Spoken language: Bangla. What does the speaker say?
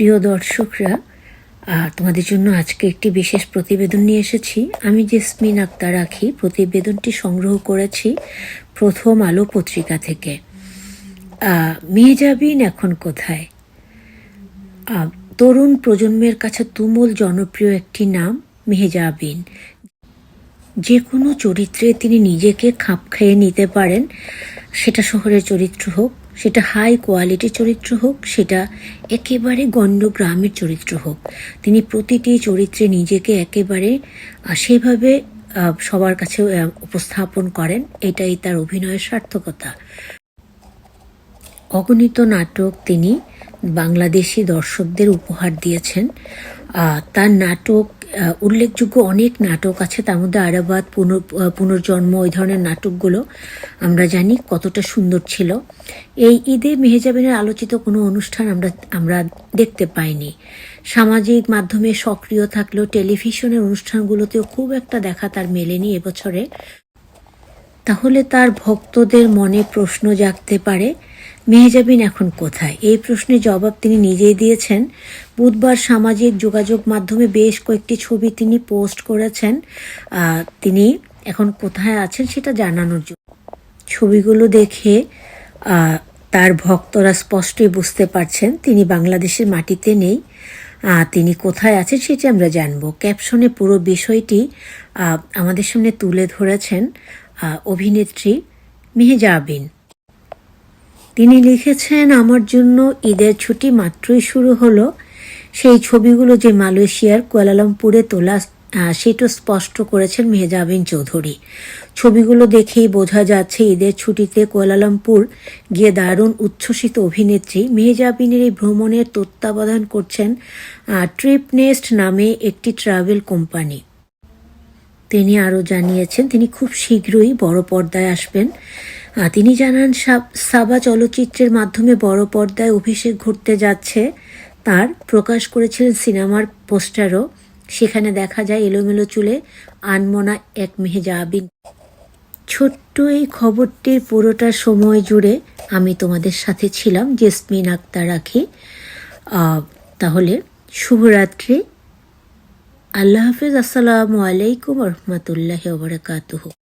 প্রিয় দর্শকরা তোমাদের জন্য আজকে একটি বিশেষ প্রতিবেদন নিয়ে এসেছি। আমি জেসমিন আক্তার রাখি। প্রতিবেদনটি সংগ্রহ করেছি প্রথম আলো পত্রিকা থেকে। আহ, মেহজাবিন এখন কোথায়? তরুণ প্রজন্মের কাছে তুমুল জনপ্রিয় একটি নাম মেহজাবিন। যে কোনো চরিত্রে তিনি নিজেকে খাপ খাইয়ে নিতে পারেন সেটা শহরের চরিত্র হোক সেটা হাই কোয়ালিটির চরিত্র হোক, সেটা একেবারে গণ্ড গ্রামের চরিত্র হোক। তিনি প্রতিটি চরিত্রে নিজেকে একেবারে সেভাবে সবার কাছে উপস্থাপন করেন। এটাই তার অভিনয়ের সার্থকতা। অগণিত নাটক তিনি বাংলাদেশি দর্শকদের উপহার দিয়েছেন। তার নাটক উল্লেখযোগ্য অনেক নাটক আছে। তার মধ্যে আরাবাদ, পুনর- পুনর্জন্ম ওই ধরনের নাটকগুলো আমরা জানি কতটা সুন্দর ছিল। এই ঈদে মেহেজাবিনের আলোচিত কোনো অনুষ্ঠান আমরা আমরা দেখতে পাইনি। সামাজিক মাধ্যমে সক্রিয় থাকলেও টেলিভিশনের অনুষ্ঠানগুলোতেও খুব একটা দেখা তার মেলেনি এবছরে। তাহলে তার ভক্তদের মনে প্রশ্ন জাগতে পারে, মেহজাবিন এখন কোথায়? এই প্রশ্নের জবাব তিনি নিজেই দিয়েছেন। বুধবার সামাজিক যোগাযোগ মাধ্যমে বেশ কয়েকটি ছবি তিনি পোস্ট করেছেন। তিনি এখন কোথায় আছেন সেটা জানানোর জন্য। ছবিগুলো দেখে তার ভক্তরা স্পষ্টই বুঝতে পারছেন তিনি বাংলাদেশের মাটিতে নেই। তিনি কোথায় আছেন সেটি আমরা জানব। ক্যাপশনে পুরো বিষয়টি আমাদের সামনে তুলে ধরেছেন অভিনেত্রী মেহজাবিন তিনি লিখেছেন, আমার জন্য ঈদের ছুটি মাত্রই শুরু হলো। সেই ছবিগুলো যে মালয়েশিয়ার কুয়ালালামপুরে তোলা সেটা স্পষ্ট করেছেন মেহজাবিন চৌধুরী। ছবিগুলো দেখেই বোঝা যাচ্ছে ঈদের ছুটিতে কোয়ালালামপুর গিয়ে দারুণ উচ্ছ্বসিত অভিনেত্রী মেহজাবিনের এই ভ্রমণের তত্ত্বাবধান করছেন ট্রিপ নেস্ট নামে একটি ট্রাভেল কোম্পানি। তিনি আরও জানিয়েছেন, তিনি খুব শীঘ্রই বড় পর্দায় আসবেন। তিনি জানান, সাব- সাবা চলচ্চিত্রের মাধ্যমে বড় পর্দায় অভিষেক ঘটতে যাচ্ছে। তার প্রকাশ করেছিলেন সিনেমার পোস্টারও। সেখানে দেখা যায় এলোমেলো চুলে আনমনা এক মেহেজাবিন। ছোট্ট এই খবরটির পুরোটা সময় জুড়ে আমি তোমাদের সাথে ছিলাম, জেসমিন আক্তার রাখি। তাহলে শুভরাত্রি। আল্লাহ হাফিজ, আসসালামু আলাইকুম রহমতুল্লাহ ওবরাকাতুহ